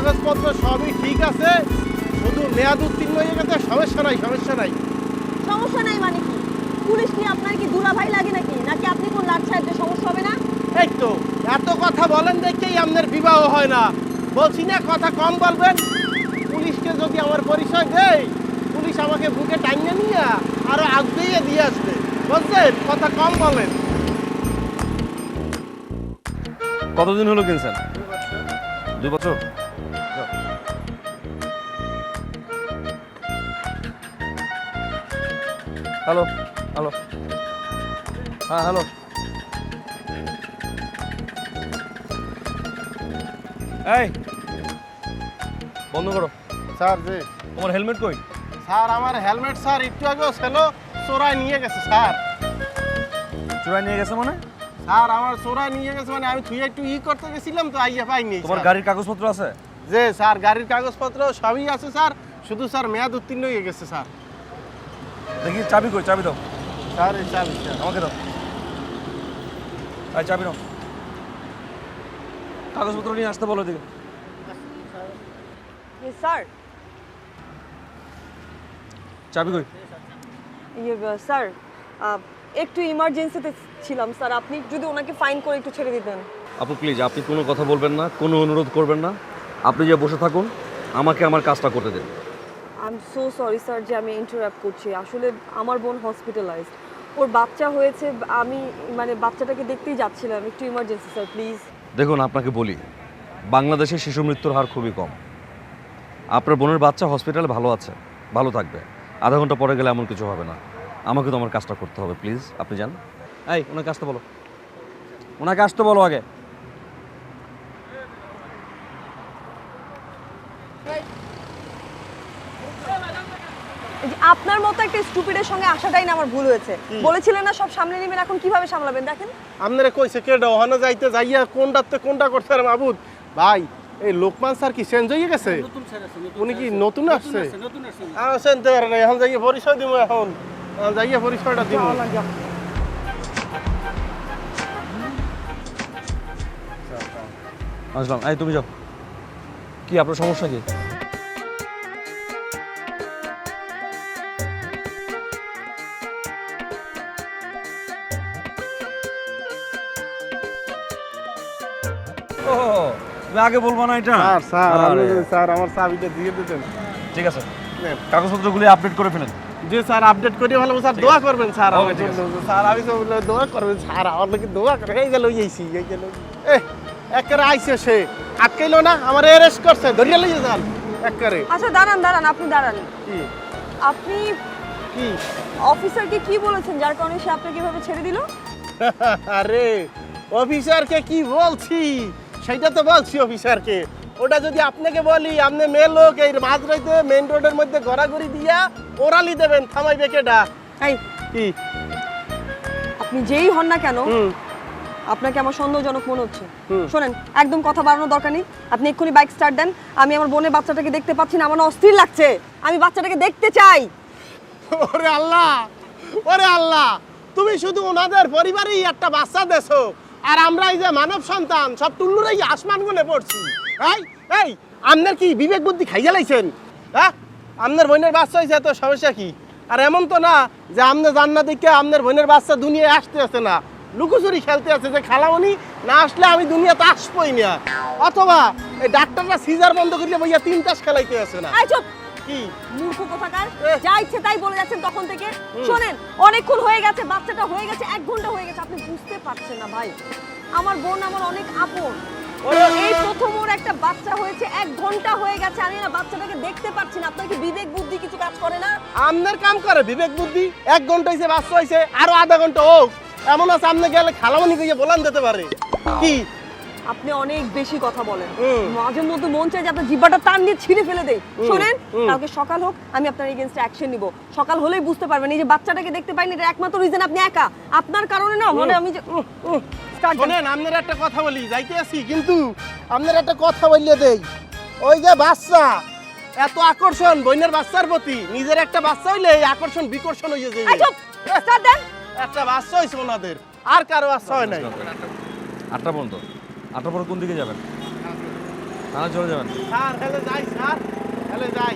কাগজপত্র সবই ঠিক আছে। শুধু মেয়াদ উত্তীর্ণ হয়ে গেছে সমস্যা নাই সমস্যা নাই। সমস্যা নাই মানে কি? পুলিশ কি আপনার কি দুলাভাই লাগে নাকি? নাকি আপনি কোন লাট সাহেবদের সমস্যা হবে না? এই তো এত কথা বলেন দেখেই আপনার বিবাহ হয় না। বলছি না কথা কম বলবেন। পুলিশকে যদি আমার পরিচয় দেয় পুলিশ আমাকে বুকে টাইনে নিয়ে আরও আগিয়ে দিয়ে আসবে। বুঝছেন? কথা কম বলেন। কতদিন হলো কিনছেন? দুই বছর? হ্যালো হ্যালো হ্যাঁ হ্যালো এই বন্ধ করো। স্যার যে তোমার হেলমেট কই? স্যার আমার হেলমেট স্যার একটু আগেও ছিল চোরাই নিয়ে গেছে স্যার। চুরাই নিয়ে গেছে মানে? স্যার আমার চোরাই নিয়ে গেছে মানে আমি তুই একটু ই করতে গেছিলাম তো আইয়া পাইনি তোমার। গাড়ির কাগজপত্র আছে? যে স্যার গাড়ির কাগজপত্র সবই আছে স্যার। শুধু স্যার মেয়াদ উত্তীর্ণ হয়ে গেছে স্যার। দেখি চাবি কই চাবি দাও। স্যার চাবি স্যার আমাকে দাও। এই চাবি নাও। কাগজপত্র নিয়ে আসতে বলো দিকে স্যার চাবি কই? ইয়ে স্যার একটু ইমার্জেন্সিতে ছিলাম স্যার আপনি যদি ওনাকে ফাইন করে একটু ছেড়ে দিতেন। আপু প্লিজ আপনি কোনো কথা বলবেন না কোনো অনুরোধ করবেন না। আপনি যে বসে থাকুন আমাকে আমার কাজটা করতে দিন। I am so sorry sir যে আমি ইন্টারাপ্ট করছি। আসলে আমার বোন হসপিটালাইজড ওর বাচ্চা হয়েছে আমি মানে বাচ্চাটাকে দেখতেই যাচ্ছিলাম একটু ইমার্জেন্সি স্যার প্লিজ দেখুন আপনাকে বলি বাংলাদেশে শিশু মৃত্যুর হার খুবই কম। আপনার বোনের বাচ্চা হসপিটালে ভালো আছে ভালো থাকবে। আধা ঘণ্টা পরে গেলে এমন কিছু হবে না। আমাকে তো আমার কাজটা করতে হবে প্লিজ আপনি যান। এই ওনাকে আসতে বলো। ওনাকে আসতে বলো আগে। আপনার মতো একটা স্টুপিডের সঙ্গে আসাটাই না আমার ভুল হয়েছে। বলেছিলেন না সব সামনে নেবেন এখন কীভাবে সামলাবেন দেখেন। আপনারা কইছে কে ওখানে যাইতে যাইয়া কোনটাতে কোনটা করছে আর মাবুদ? ভাই এই লোকমান স্যার কি চেঞ্জ হয়ে গেছে? উনি কি নতুন আসছে? আসেন তো আর না, এখন যাইয়া পরিচয় দিব এখন। এখন যাইয়া পরিচয়টা দিব আসলাম। এই তুমি যাও। কি আপনার সমস্যা কি? তুমি আগে বলব না এটা? স্যার স্যার আরে, আপনি স্যার আমার চাবিটা দিয়ে দিতেন। ঠিক আছে। কাগজপত্রগুলি আপডেট করে ফেলেন। জি স্যার আপডেট করে ভালো স্যার দোয়া করবেন স্যার আমার ঠিক জন্য। স্যার আমি তো বললাম, দোয়া করবেন স্যার আমার নাকি দোয়া করে। এই গেল এইছি এই গেল এ একেবারে আইছে সে। আটকাইলো না আমার অ্যারেস্ট করছে। ধরিয়া লইয়ে যান একেবারে। আচ্ছা দাঁড়ান দাঁড়ান আপনি দাঁড়ান। কি? আপনি কি? অফিসারকে কি বলেছেন যার কারণে সে আপনাকে এভাবে ছেড়ে দিল? আরে অফিসারকে কি বলছি? সেটা তো বলছি অফিসারকে। ওটা যদি আপনাকে বলি আপনি মেয়ে লোক এই মাঝরাইতে মেইন রোডের মধ্যে ঘোরাঘুরি দিয়া ওরালি দেবেন থামাইবে কেটা এই কি? আপনি যেই হন না কেন আপনাকে আমার সন্দেহজনক মনে হচ্ছে। শোনেন একদম কথা বাড়ানোর দরকার নেই। আপনি এক্ষুনি বাইক স্টার্ট দেন। আমি আমার বোনের বাচ্চাটাকে দেখতে পাচ্ছি না আমার অস্থির লাগছে। আমি বাচ্চাটাকে দেখতে চাই। ওরে আল্লাহ ওরে আল্লাহ তুমি শুধু ওনাদের পরিবারেই একটা বাচ্চা দেছো। আর আমরা এই যে মানব সন্তান, সব টুল্লুরাই আসমান গুনে পড়ছি। এই এই আপনার কি বিবেক বুদ্ধি খাইয়া লাইছেন? হ্যাঁ? আপনার বোনের বাচ্চা হয়েছে তো, সমস্যা কি? আর এমন তো না যে আপনি জান না দেখে আপনার বোনের বাচ্চা দুনিয়ায় আসতে আছে না। লুকোচুরি খেলতে আছে যে খালামনি না আসলে আমি দুনিয়াতে আসবই না। অথবা এই ডাক্তাররা সিজার বন্ধ করিয়া বইয়া তিন তাস খেলাইতে আছে না। কি? মূর্খ কোথাকার? যা ইচ্ছে তাই বলে যাচ্ছেন তখন থেকে। শোনেন অনেকক্ষণ হয়ে গেছে বাচ্চাটা হয়ে গেছে এক ঘণ্টা হয়ে গেছে আপনি বুঝতে পারছেন না ভাই। আমার বোন আমার অনেক আপন। এই প্রথম ওর একটা বাচ্চা হয়েছে এক ঘণ্টা হয়ে গেছে আমি না বাচ্চাটাকে দেখতে পাচ্ছি না। আপনার কি বিবেক বুদ্ধি কিছু কাজ করে না? আমনের কাম করে বিবেক বুদ্ধি। এক ঘণ্টা হয়েছে বাচ্চা হয়েছে আরও আধা ঘণ্টা হোক। এমন আছে সামনে গেলে খালামানি কইয়ে বলান দিতে পারে। কি? আপনি অনেক বেশি কথা বলেন। মাঝে মধ্যে মন চায় যে আপনার জিব্বাটা টান দিয়ে ছিঁড়ে ফেলে দেই। শোনেন কালকে সকাল হোক আমি আপনার এগেনস্টে অ্যাকশন নিব। সকাল হলেই বুঝতে পারবেন এই যে বাচ্চাটাকে দেখতে পাইনি এটা একমাত্র রিজন আপনি একা। আপনার কারণে না মানে আমি যে। শোনেন আপনার একটা কথা বলি যাইতে আছি কিন্তু আপনার একটা কথা বললে দেই। ওই যে বাচ্চা এত আকর্ষণ বইনের বাচ্চার প্রতি। নিজের একটা বাচ্চা হইলে এই আকর্ষণ বিকর্ষণ হয়ে। যায় দেন। একটা বাচ্চা হয়েছে ওনাদের আর কারও বাচ্চা হয় নাই। আটটা পর্যন্ত আটটা পর কোন দিকে যাবেন? থানা চলে যাবেন? স্যার হেলে যাই স্যার। হেলে যাই।